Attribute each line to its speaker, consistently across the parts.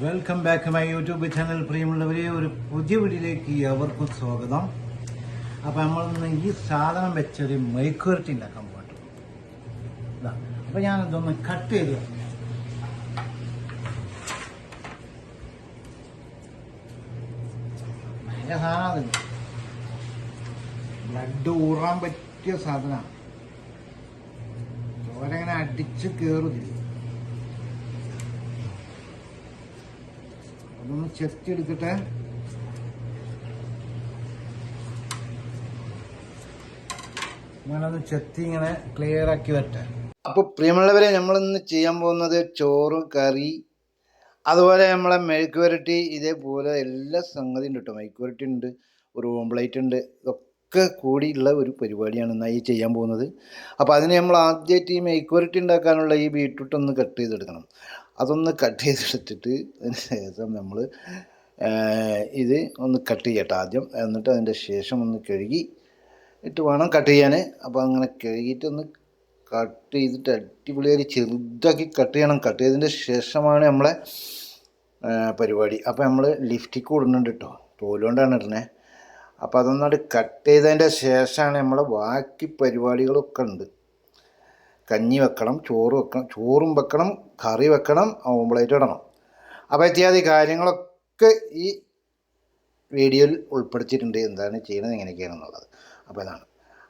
Speaker 1: Welcome back my YouTube channel പ്രിയമുള്ളവരെ. ഒരു പുതിയ വീഡിയോയിലേക്ക് എവർക്കും സ്വാഗതം. അപ്പൊ നമ്മൾ ഈ സാധനം വെച്ചൊരു മെഴുക്കുവരട്ടി ഉണ്ടാക്കാൻ പോട്ടു. അപ്പൊ ഞാൻ ഇതൊന്ന് കട്ട് ചെയ്ത് നല്ല സാധനം. ബ്ലഡ് ഊറാൻ പറ്റിയ സാധനമാണ്. ഓരങ്ങനെ അടിച്ച് കയറുന്നില്ല അതൊന്ന് ചെത്തി എടുക്കട്ടെ ഞാനത് ചെത്തി ഇങ്ങനെ ക്ലിയർ ആക്കി വരട്ടെ. അപ്പോൾ പ്രിയമുള്ളവരെ നമ്മളിന്ന് ചെയ്യാൻ പോകുന്നത് ചോറ് കറി അതുപോലെ നമ്മളെ മെഴുക്ക് വരട്ടി ഇതേപോലെ എല്ലാ സംഗതിയും ഉണ്ട് കേട്ടോ മെഴുക്ക് വരട്ടി ഉണ്ട് ഒരു ഓംപ്ലേറ്റ് ഉണ്ട് ഇതൊക്കെ കൂടിയുള്ള ഒരു പരിപാടിയാണ് ഇന്നായി ചെയ്യാൻ പോകുന്നത്. അപ്പോൾ അതിന് നമ്മൾ ആദ്യമായിട്ട് ഈ മെഴുക്ക് വരട്ടി ഉണ്ടാക്കാനുള്ള ഈ ബീട്രൂട്ട് ഒന്ന് കട്ട് ചെയ്തെടുക്കണം. അതൊന്ന് കട്ട് ചെയ്തെടുത്തിട്ട് അതിന് ശേഷം നമ്മൾ ഇത് ഒന്ന് കട്ട് ചെയ്യട്ടെ ആദ്യം. എന്നിട്ട് അതിന്റെ ശേഷം ഒന്ന് കഴുകി ഇട്ട് വേണം കട്ട് ചെയ്യാൻ അപ്പോൾ അങ്ങനെ കഴുകിയിട്ട് ഒന്ന് കട്ട് ചെയ്തിട്ട് അടിപൊളിയായി ചെറുതാക്കി കട്ട് ചെയ്യണം. കട്ട് ചെയ്തതിന്റെ ശേഷമാണ് നമ്മളെ പരിപാടി. അപ്പോൾ നമ്മൾ ലിഫ്റ്റിക്ക് ഇടുന്നുണ്ട് കേട്ടോ തോലുകൊണ്ടാണ് ഇടണേ അപ്പോൾ അതൊന്നോട് കട്ട് ചെയ്തതിന്റെ ശേഷമാണ് നമ്മളെ ബാക്കി പരിപാടികളൊക്കെ ഉണ്ട്. കഞ്ഞി വെക്കണം ചോറ് വെക്കണം ചോറും വെക്കണം കറി വെക്കണം ഓംപ്ലേറ്റ് ഇടണം. അപ്പോൾ ഇത്യാദി കാര്യങ്ങളൊക്കെ ഈ വീഡിയോയിൽ ഉൾപ്പെടുത്തിയിട്ടുണ്ട്. എന്താണ് ചെയ്യണത് എങ്ങനെയൊക്കെയാണെന്നുള്ളത് അപ്പോൾ ഇതാണ്.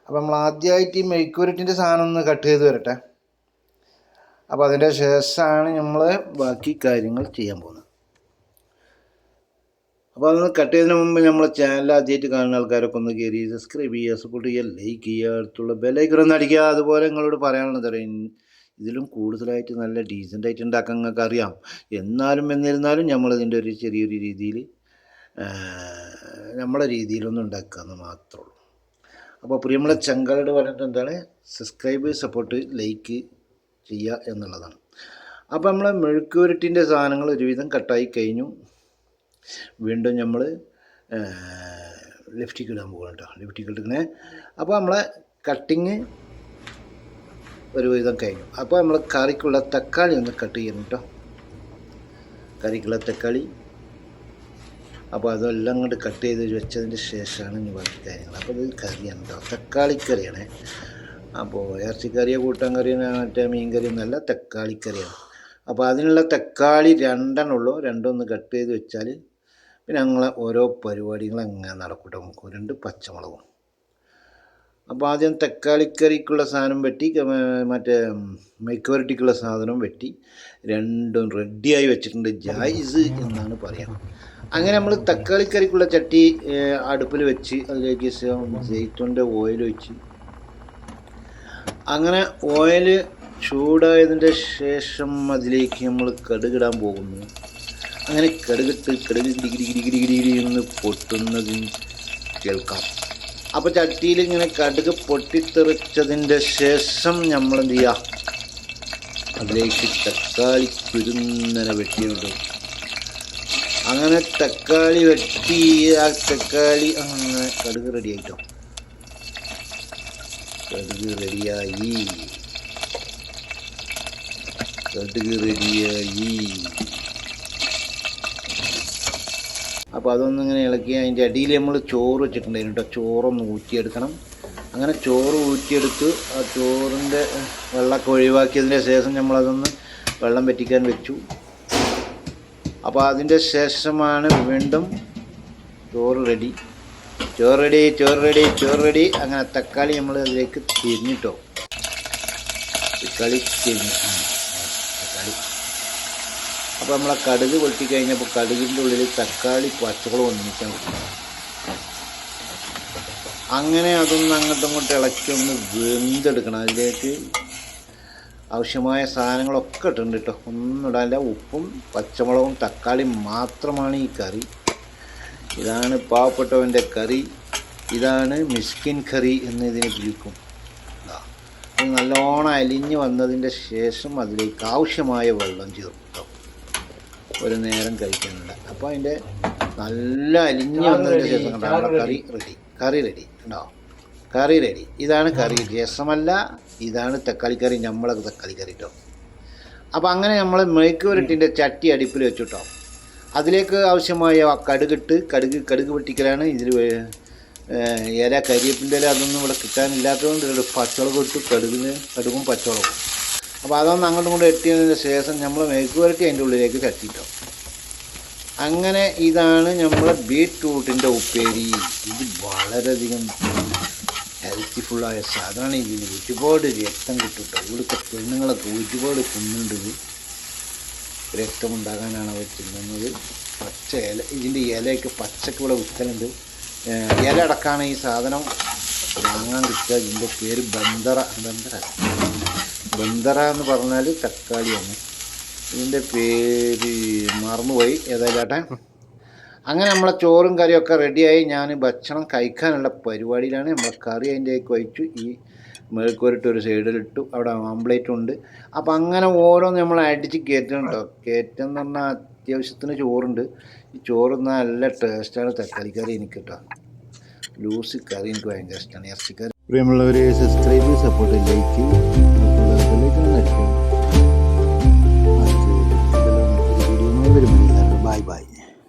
Speaker 1: അപ്പോൾ നമ്മൾ ആദ്യമായിട്ട് ഈ മെഴുക്കുരട്ടിന്റെ സാധനം ഒന്ന് കട്ട് ചെയ്ത് വരട്ടെ. അപ്പോൾ അതിന്റെ ശേഷമാണ് നമ്മൾ ബാക്കി കാര്യങ്ങൾ ചെയ്യാൻ പോകുന്നത്. അപ്പോൾ അതൊന്ന് കട്ട് ചെയ്തതിന് മുമ്പ് നമ്മളെ ചാനൽ ആദ്യമായിട്ട് കാണുന്ന ആൾക്കാരൊക്കെ ഒന്ന് കയറി സബ്സ്ക്രൈബ് ചെയ്യുക സപ്പോർട്ട് ചെയ്യുക ലൈക്ക് ചെയ്യുക അടുത്തുള്ള ബെലൈക്കർ ഒന്ന് അടിക്കുക. അതുപോലെ നിങ്ങളോട് പറയാനുള്ളത് അറിയാം ഇതിലും കൂടുതലായിട്ട് നല്ല ഡീസന്റ് ആയിട്ട് ഉണ്ടാക്കാൻ നിങ്ങൾക്ക് അറിയാം. എന്നാലും എന്നിരുന്നാലും നമ്മളിതിന്റെ ഒരു ചെറിയൊരു രീതിയിൽ നമ്മളെ രീതിയിലൊന്നും ഉണ്ടാക്കാമെന്ന് മാത്രമേ ഉള്ളൂ. അപ്പോൾ പ്രിയമുള്ള ചങ്കളോട് പറഞ്ഞിട്ട് എന്താണ്? സബ്സ്ക്രൈബ് സപ്പോർട്ട് ലൈക്ക് ചെയ്യുക എന്നുള്ളതാണ്. അപ്പോൾ നമ്മളെ മെഴുക്കുരുട്ടിന്റെ സാധനങ്ങൾ ഒരുവിധം കട്ടായി കഴിഞ്ഞു. വീണ്ടും നമ്മൾ ലിഫ്റ്റിക്ക് ഇടാൻ പോകണം കേട്ടോ ലിഫ്റ്റിക്ക് ഇട്ടിങ്ങനെ. അപ്പോൾ നമ്മളെ കട്ടിങ് ഒരുവിധം കഴിഞ്ഞു. അപ്പോൾ നമ്മൾ കറിക്കുള്ള തക്കാളി ഒന്ന് കട്ട് ചെയ്യണം കേട്ടോ കറിക്കുള്ള തക്കാളി. അപ്പോൾ അതെല്ലാം അങ്ങോട്ട് കട്ട് ചെയ്ത് വെച്ചതിന് ശേഷമാണ് ഇനി ബാക്കി കാര്യങ്ങൾ. അപ്പോൾ ഇത് കറിയാണ് കേട്ടോ തക്കാളിക്കറിയാണ്. അപ്പോൾ ഇറച്ചിക്കറിയോ കൂട്ടാൻ കറിയോ മറ്റേ മീൻ കറിയോ ഒന്നല്ല തക്കാളിക്കറിയാണ്. അപ്പോൾ അതിനുള്ള തക്കാളി രണ്ടെണ്ണം ഉള്ളൂ. രണ്ടൊന്ന് കട്ട് ചെയ്ത് വെച്ചാൽ പിന്നെ ഞങ്ങളെ ഓരോ പരിപാടികളും എങ്ങനെ നടക്കട്ടെ? നമുക്ക് രണ്ട് പച്ചമുളകും. അപ്പോൾ ആദ്യം തക്കാളിക്കറിക്കുള്ള സാധനം വെട്ടി മറ്റേ മെഴുക്കുവരട്ടിക്കുള്ള സാധനം വെട്ടി രണ്ടും റെഡിയായി വെച്ചിട്ടുണ്ട്. ജായിസ് എന്നാണ് പറയാം. അങ്ങനെ നമ്മൾ തക്കാളിക്കറിക്കുള്ള ചട്ടി അടുപ്പിൽ വെച്ച് അതിലേക്ക് ജെയ്ത്തോന്റെ ഓയിൽ വെച്ച് അങ്ങനെ ഓയിൽ ചൂടായതിന്റെ ശേഷം അതിലേക്ക് നമ്മൾ കടുകിടാൻ പോകുന്നു. അങ്ങനെ കെടുകിട്ട് കെടുകി ഗിരി ഗിരി ഗിരി ഗിരി ഗിരി എന്ന് പൊട്ടുന്നതും കേൾക്കാം. അപ്പോൾ ചട്ടിയിൽ ഇങ്ങനെ കടുക് പൊട്ടിത്തെറിച്ചതിന്റെ ശേഷം നമ്മൾ എന്ത് ചെയ്യുക അതിലേക്ക് തക്കാളി കുരുന്നനെ വെട്ടിയുണ്ട് അങ്ങനെ തക്കാളി വെട്ടി ആ തക്കാളി അങ്ങനെ കടുക് റെഡി ആയിട്ടോ. കടുക് റെഡിയായി കടുക് റെഡിയായി അപ്പോൾ അതൊന്നും ഇങ്ങനെ ഇളക്കി അതിന്റെ അടിയിൽ നമ്മൾ ചോറ് വെച്ചിട്ടുണ്ടായിരുന്നു കേട്ടോ. ചോറൊന്ന് ഊറ്റിയെടുക്കണം. അങ്ങനെ ചോറ് ഊറ്റിയെടുത്ത് ആ ചോറിന്റെ വെള്ളമൊക്കെ ഒഴിവാക്കിയതിന്റെ ശേഷം നമ്മളതൊന്ന് വെള്ളം വറ്റിക്കാൻ വെച്ചു. അപ്പോൾ അതിന്റെ ശേഷമാണ് വീണ്ടും ചോറ് റെഡി. ചോറ് റെഡി ചോറ് റെഡി ചോറ് റെഡി. അങ്ങനെ തക്കാളി നമ്മൾ അതിലേക്ക് തിരിഞ്ഞിട്ടോ. തക്കാളി തിരിഞ്ഞു. തക്കാളി. അപ്പോൾ നമ്മളെ കടുക് പൊട്ടി കഴിഞ്ഞപ്പോൾ കടുകിന്റെ ഉള്ളിൽ തക്കാളി പച്ചമുളക് ഒന്നിക്കാൻ അങ്ങനെ അതൊന്ന് അങ്ങോട്ടും ഇങ്ങോട്ടും ഇളക്കി ഒന്ന് വെന്തെടുക്കണം. അതിലേക്ക് ആവശ്യമായ സാധനങ്ങളൊക്കെ ഇട്ടുണ്ട് കേട്ടോ. ഒന്നും ഇടാനില്ല. ഉപ്പും പച്ചമുളകും തക്കാളിയും മാത്രമാണ് ഈ കറി. ഇതാണ് പാവപ്പെട്ടവന്റെ കറി. ഇതാണ് മിസ്കിൻ കറി എന്ന് ഇതിനെ വിളിക്കും. നല്ലോണം അലിഞ്ഞ് വന്നതിന്റെ ശേഷം അതിലേക്ക് ആവശ്യമായ വെള്ളം ചേർക്കും ഒരു നേരം കഴിക്കാനുണ്ട് അപ്പോൾ അതിന്റെ നല്ല അലിഞ്ഞ് വന്നതിന് ശേഷം കണ്ടോ നമ്മുടെ കറി റെഡി കറി റെഡി ഉണ്ടോ കറി റെഡി ഇതാണ് കറി. രസമല്ല ഇതാണ് തക്കാളിക്കറി നമ്മളെ തക്കാളിക്കറി കേട്ടോ അപ്പോൾ അങ്ങനെ നമ്മൾ മെഴുക്ക് പുരട്ടിന്റെ ചട്ടി അടുപ്പിൽ വെച്ചിട്ടോ. അതിലേക്ക് ആവശ്യമായ ആ കടുകിട്ട് കടുക് കടുക് പൊട്ടിക്കലാണ്. ഇതിൽ ഇല കരിയപ്പിന്റെ ഇല അതൊന്നും ഇവിടെ കിട്ടാനില്ലാത്തതുകൊണ്ട് ഇവിടെ പച്ചമുളക് ഇട്ട് കടുകിന് കടുകും പച്ചമുളകും. അപ്പോൾ അതൊന്ന് അങ്ങോട്ടും ഇങ്ങോട്ടും എത്തിയതിന് ശേഷം നമ്മൾ മെഴുക്ക് പുരട്ടി അതിന്റെ ഉള്ളിലേക്ക് തട്ടിയിട്ടോ അങ്ങനെ ഇതാണ് നമ്മളെ ബീട്രൂട്ടിന്റെ ഉപ്പേരി. ഇത് വളരെയധികം ഹെൽത്തിഫുള്ളായ സാധനമാണ്. ഇതിന് ഒരുപാട് രക്തം കിട്ടുട്ടോ. ഇവിടുത്തെ പെണ്ണുങ്ങളൊക്കെ ഒരുപാട് കുന്നുണ്ട് രക്തമുണ്ടാകാനാണ് അവർ തിന്നുന്നത്. പച്ച ഇല ഇതിന്റെ ഇലയൊക്കെ പച്ചക്ക് ഇവിടെ വിൽക്കലുണ്ട്. ഇല അടക്കാണ് ഈ സാധനം. വാങ്ങാൻ കിട്ടുക. ഇതിന്റെ പേര് ബന്ദറ ബന്ദറ ബന്ദറ എന്ന് പറഞ്ഞാൽ തക്കാളിയാണ്. ഇതിന്റെ പേര് മറന്നുപോയി ഏതായാലും ഏട്ടൻ അങ്ങനെ നമ്മളെ ചോറും കറിയൊക്കെ റെഡിയായി. ഞാൻ ഭക്ഷണം കഴിക്കാനുള്ള പരിപാടിയിലാണ്. നമ്മൾ കറി അതിന്റെ വഹിച്ചു ഈ മേൽക്കൂരിട്ട് ഒരു സൈഡിലിട്ടു. അവിടെ ആംപ്ലേറ്റ് ഉണ്ട്. അപ്പം അങ്ങനെ ഓരോന്ന് നമ്മൾ അടിച്ച് കയറ്റണം കേട്ടോ കയറ്റം എന്ന് പറഞ്ഞാൽ അത്യാവശ്യത്തിന് ചോറുണ്ട്. ഈ ചോറ് നല്ല ടേസ്റ്റാണ് തക്കാളി കറി എനിക്ക് കേട്ടോ ലൂസി കറി എനിക്ക് ഭയങ്കര ഇഷ്ടമാണ് ഇറച്ചിക്കറി. പ്രിയമുള്ളവരെ സബ്സ്ക്രൈബ് സപ്പോർട്ട് ലൈക്ക് നിൽക്കും. Bye bye.